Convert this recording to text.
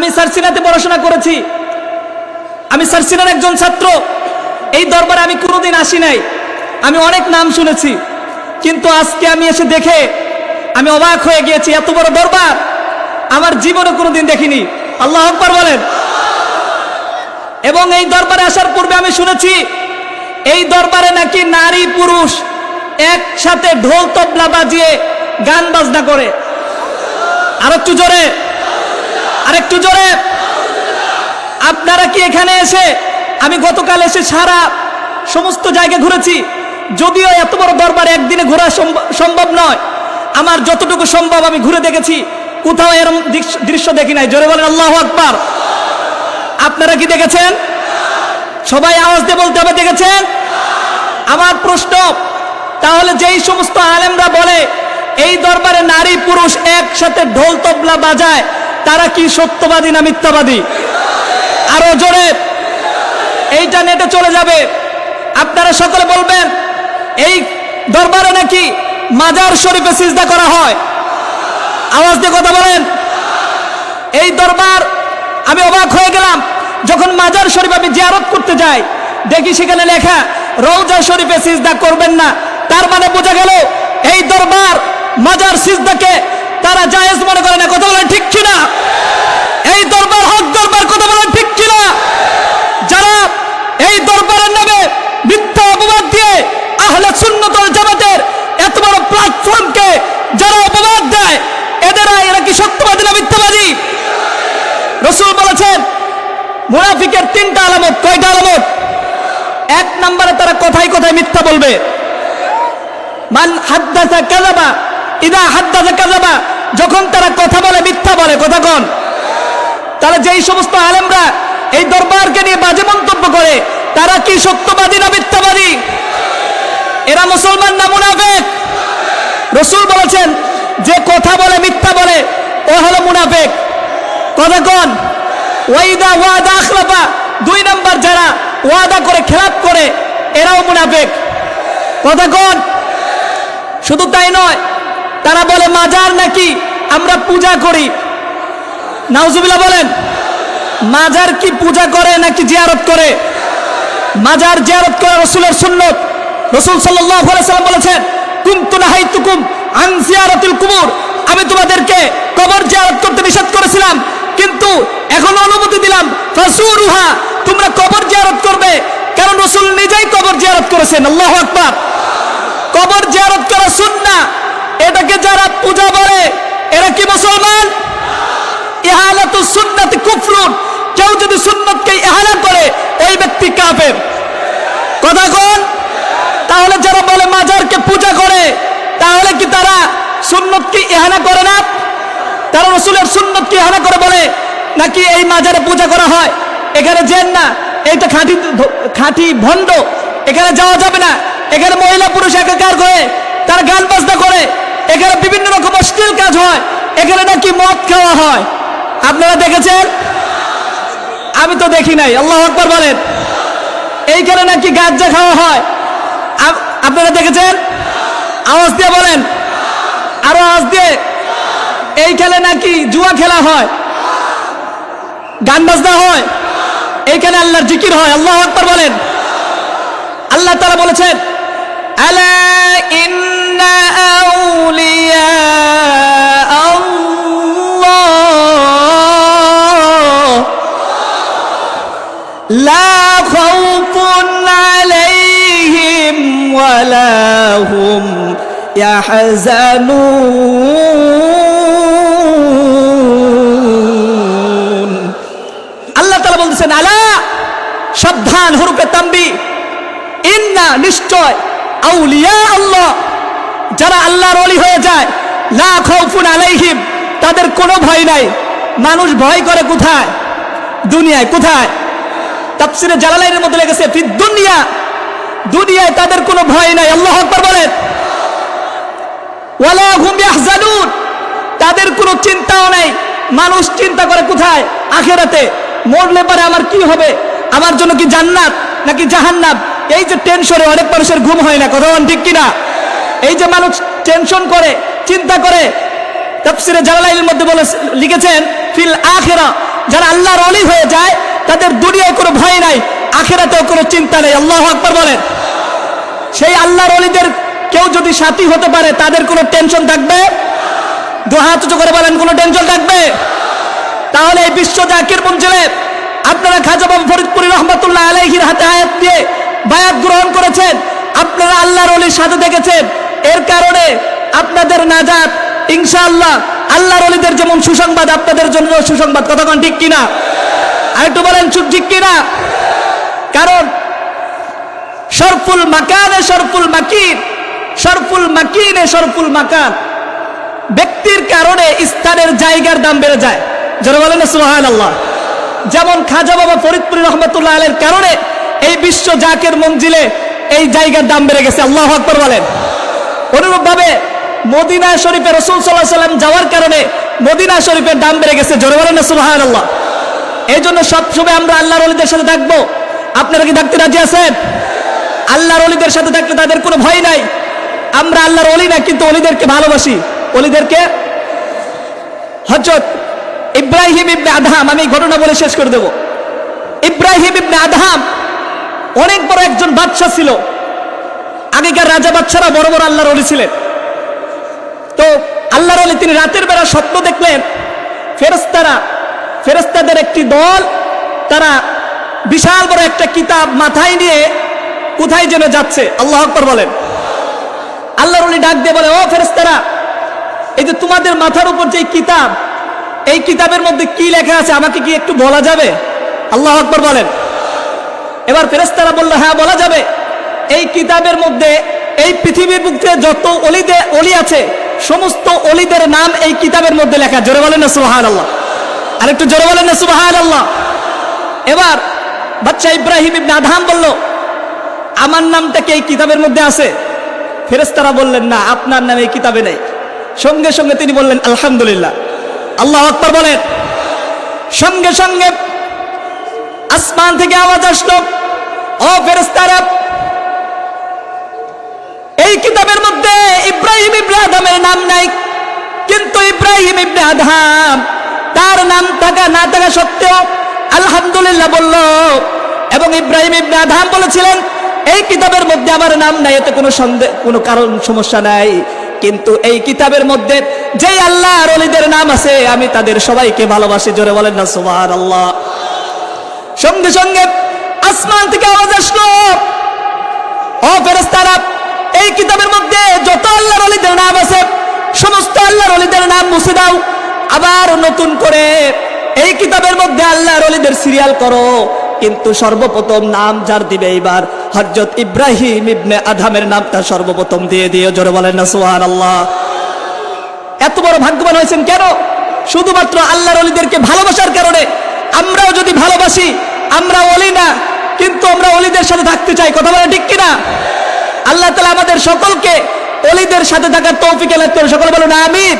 আমি সারসিনাতে পড়াশোনা করেছি। আমি সারসিনার একজন ছাত্র। এই দরবারে আমি কোনোদিন আসি নাই। আমি অনেক নাম শুনেছি। কিন্তু আজকে আমি এসে দেখে আমি অবাক হয়ে গিয়েছি, এত বড় দরবার। আমার জীবনে কোনোদিন দেখিনি। আল্লাহ আকবার বলেন। এবং এই দরবারে আসার পূর্বে আমি শুনেছি, এই দরবারে নাকি নারী পুরুষ একসাথে ঢোল তবলা বাজিয়ে গান বাজনা করে। আর একটু জোরে। আর একটু জোরে। আপনারা কি এখানে এসে, আমি গতকাল এসে সারা সমস্ত জায়গায় ঘুরেছি, যদিও এত বড় দরবারে একদিনে ঘোরা সম্ভ- সম্ভব নয়। আমার যতটুকু সম্ভব আমি ঘুরে দেখেছি, কোথাও দৃশ্য- দৃশ্য দেখি নাই। জোরে বলেন, আল্লাহ আকবার। আপনারা কি দেখেছেন? সবাই আওয়াজ দিয়ে বলতে হবে, দেখেছেন? আমার প্রশ্ন, তাহলে যেই সমস্ত আলেমরা বলে, এই দরবারে নারী পুরুষ একসাথে ঢোল তবলা বাজায় তারা কি সত্যবাদী না মিথ্যাবাদী? আরও জোরে। এইটা নেটে চলে যাবে। আপনারা সকলে বলবেন, এই দরবারে নাকি মাজার শরীফে সিজদা করা হয়? আওয়াজ দিয়ে কথা বলেন। এই দরবার, আমি অবাক হয়ে গেলাম, যখন মাজার শরীফ আমি জিয়ারত করতে যাই, দেখি সেখানে লেখা, রৌজা শরীফে সিজদা করবেন না। তার মানে বোঝা গেল, এই দরবার মাজার সিজদাকে তারা জায়েজ মনে করে না, কথা বলেন ঠিক কিনা? এই দরবার হক দরবার, কথা বলেন ঠিক কিনা? যারা এই দরবারের নামে মিথ্যা অপবাদ দিয়ে আহলে সুন্নতল জামাতের এত বড় প্ল্যাটফর্মকে যারা অপবাদ দেয়, এদেরা এরা কি সত্যবাদী না মিথ্যাবাদী? রসুল বলেছেন, মুনাফিকের তিনটা আলামত, কয়টা আলামত? এক নম্বরে তারা কথাই কথায় মিথ্যা বলবে। মান হাদ্দাসা কাযাবা ইদা হাদ্দাসা কাযাবা, যখন তারা কথা বলে, মিথ্যা বলে, কথা কোন। তারা যেই সমস্ত আলেমরা এই দরবারকে নিয়ে বাজে মন্তব্য করে, তারা কি সত্যবাদী না মিথ্যাবাদী? এরা মুসলমান না মুনাফেক? রসুল বলেছেন, যে কথা বলে, মিথ্যা বলে, ও হলো মুনাফেক। কথা কোন। ওয়াইদা ওয়াদা আখলাফা, দুই নাম্বার যারা ওয়াদা করে, খেলাপ করে, এরাও মুনাফেক। কথা কন। শুধু তাই নয় তারা বলে, মাজার নাকি? আমরা পূজা করি। নাউজুবিল্লাহ বলেন, মাজার কি পূজা করে নাকি জিয়ারত করে? মাজার জিয়ারত করে রসুলের সুন্নত। রসুল সাল্লাম বলেছেন আমি তোমাদেরকে কবর জিয়ারত করতে নিষেধ করেছিলাম, কিন্তু এখন অনুমতি দিলাম ফাসুরুহা তোমরা কবর জিয়ারত করবে। কারণ রসুল নিজেই কবর জিয়ারত করেছেন, আল্লাহু আকবার। কবর জিয়ারত করা সুন্নাহ এটাকে যারা পূজা বলে এরা কি মুসলমান ইহালাতু সুন্নাতি কুফরুন কেউ যদি সুন্নতকে ইহালা করে ওই ব্যক্তি কাফের। কথা কোন? তাহলে যারা বলে মাজারকে পূজা করে, তাহলে কি তারা সুন্নতকে ইহানা করে না? তারা রসুলের সুন্নতকে ইহানা করে বলে, নাকি এই মাজারে পূজা করা হয়? এখানে যেন না, এইটা খাঁটি খাঁটি ভণ্ড, এখানে যাওয়া যাবে না। এখানে মহিলা পুরুষ একাকার করে তারা গান বাজনা করে, এখানে বিভিন্ন রকম অশ্লীল কাজ হয়, এখানে নাকি মদ খাওয়া হয়। আপনারা দেখেছেন? আমি তো দেখি নাই, আল্লাহ আকবর বলেন। এইখানে নাকি গাঁজা খাওয়া হয়। আপনারা দেখেছেন? আওয়াজ দিয়ে বলেন। আরও আওয়াজ দিয়ে। এইখানে নাকি জুয়া খেলা হয়। গান বাজনা হয় এইখানে আল্লাহর জিকির হয়, আল্লাহ আকবর বলেন। আল্লাহ তারা বলেছেন, আলা ইন্না আউলিয়া لا خوف عليهم ولا هم يحزنون আল্লাহ তালা বলতেছেন আলা সাবধান হরুপে তাম্বি ইন্না নিশ্চয় আউলিয়া আল্লাহ যারা আল্লাহর অলি হয়ে যায় লা খাউফুন আলাইহিম তাদের কোনো ভয় নাই মানুষ ভয় করে কোথায় দুনিয়ায় কোথায় তাফসিরে জালালাইনের মধ্যে লেগেছে দুনিয়া। দুনিয়ায় তাদের কোনো ভয় নাই, আল্লাহ আকবার বলেন। ওয়ালা হুম ইয়াহজানুন। তাদের কোনো চিন্তাও নাই, মানুষ চিন্তা করে কোথায়? আখেরাতে। মরলে পরে আমার কি হবে? আমার জন্য কি জান্নাত নাকি জাহান্নাম? এই যে টেনশনে অনেক মানুষের ঘুম হয় না, কথা ঠিক কিনা? এই যে মানুষ টেনশন করে, চিন্তা করে, তাফসিরে জালালাইনের মধ্যে বলে লিখেছেন, ফিল আখেরা। যারা আল্লাহর অলি হয়ে যায় তাদের দুনিয়ায় কোনো ভয় নাই, আখেরাতেও কোনো চিন্তা নেই। আল্লাহ আকবর বলেন। সেই আল্লাহর অলিদের কেউ যদি সাথী হতে পারে, তাদের কোনো টেনশন থাকবে? দু হাত করে বলেন, কোনো টেনশন থাকবে? তাহলে এই বিশ্ব জাকির মঞ্জিলে আপনারা খাজা বাবু ফরিদপুরি রহমতুল্লাহ আলাইহির হাতে আয়াত দিয়ে বায়াত গ্রহণ করেছেন। আপনারা আল্লাহর অলির সাথে দেখেছেন। এর কারণে আপনাদের নাজাত, ইনশাআল্লাহ, আল্লাহর অলিদের যেমন সুসংবাদ, আপনাদের জন্য সুসংবাদ। কতক্ষণ ঠিক কিনা? আর একটু বলেন, চুপ ঠিক কিনা? কারণ সরফুল মাকানে সরফুল মাকিন সরফুল মাকিনে সরফুল মাকান। ব্যক্তির কারণে স্থানের জায়গার দাম বেড়ে যায়। যারা বলেন সুহান আল্লাহ যেমন খাজা বাবা ফরিদপুরি রহমতুল্লাহ আলের কারণে এই বিশ্ব জাকের মঞ্জিলে এই জায়গার দাম বেড়ে গেছে। আল্লাহ আকবর বলেন। অনুরূপ ভাবে মদিনা শরীফে রসুল সাল্লাহ সাল্লাম যাওয়ার কারণে মদিনা শরীফের দাম বেড়ে গেছে। জোরে বলেন সুহান আল্লাহ এই জন্য সবসময় আমরা আল্লাহর অলিদের সাথে থাকব। আপনারা কি থাকতে রাজি আছেন? আল্লাহর অলিদের সাথে থাকলে তাদের কোনো ভয় নাই। আমরা আল্লাহর অলি না, কিন্তু অলিদেরকে ভালোবাসি। অলিদেরকে? হজরত ইব্রাহিম ইবনে আদহাম, আমি ঘটনা বলে শেষ করে দেব। ইব্রাহিম ইবনে আদহাম অনেক বড় একজন বাদশা ছিল। আগেকার রাজা বাদশারা বড় বড় আল্লাহর অলি ছিলেন। তো আল্লাহর অলি তিনি রাতের বেলা স্বপ্ন দেখলেন ফেরেস্তারা ফেরেস্তাদের একটি দল, তারা বিশাল বড় একটা কিতাব মাথায় নিয়ে কোথায় যেন যাচ্ছে? আল্লাহ আকবর বলেন। আল্লাহর অলি ডাক দিয়ে বলে, ও ফেরেস্তারা এই যে তোমাদের মাথার উপর যে কিতাব, এই কিতাবের মধ্যে কি লেখা আছে আমাকে কি একটু বলা যাবে? আল্লাহ আকবর বলেন। এবার ফেরেস্তারা বলল হ্যাঁ বলা যাবে। এই কিতাবের মধ্যে, এই পৃথিবীর বুকে যত অলিদে অলি আছে, সমস্ত অলিদের নাম এই কিতাবের মধ্যে লেখা জোরে বলেন না সুবাহান আল্লাহ আর একটু জোরে বলেন না সুবাহান আল্লাহ এবার বাচ্চা ইব্রাহিম ইবনে আধাম বলল, আমার নামটা কি এই কিতাবের মধ্যে আছে? ফেরেস্তারা বললেন, না, আপনার নাম এই কিতাবে নেই। সঙ্গে সঙ্গে তিনি বললেন, আলহামদুলিল্লাহ। আল্লাহ আকবর বলেন, সঙ্গে সঙ্গে আসমান থেকে আওয়াজ আসলো। ও ফেরেস্তারা এই কিতাবের মধ্যে ইব্রাহিম ইবনে আদমের নাম নাই, কিন্তু ইব্রাহিম ইবনে আদম তার নাম থাকা না থাকা সত্ত্বেও আলহামদুলিল্লাহ বলল। এবং ইব্রাহিম ইবনে আদম বলেছিলেন, এই কিতাবের মধ্যে আমার নাম নাই, এতে কোনো সন্দেহ, কোনো কারণ, সমস্যা নাই। কিন্তু এই কিতাবের মধ্যে যেই আল্লাহ অলিদের নাম আছে, আমি তাদের সবাইকে ভালোবাসি। জোরে বলেন না সুবহান আল্লাহ সঙ্গে সঙ্গে আসমান থেকে আওয়াজ আসলো। ও ফেরেস্তারা এই কিতাবের মধ্যে যত আল্লাহর অলিদের নাম আছে, সমস্ত আল্লাহর অলিদের নাম মুছে দাও। আবার নতুন করে এই কিতাবের মধ্যে আল্লাহর অলিদের সিরিয়াল করো। কিন্তু সর্বপ্রথম নাম যার দিবে এইবার? হজরত ইব্রাহিম ইবনে আধামের নামটা সর্বপ্রথম দিয়ে দিয়ে জোরে বলেন না সোহান আল্লাহ এত বড় ভাগ্যবান হয়েছেন কেন? শুধুমাত্র আল্লাহর অলিদেরকে ভালোবাসার কারণে। আমরাও যদি ভালোবাসি আমরা অলি না, কিন্তু আমরা অলিদের সাথে থাকতে চাই। কথা বলে ঠিক কিনা? আল্লাহ তালা আমাদের সকলকে অলিদের সাথে থাকার তৌফিক এলাক সকল বলুন, আমিন।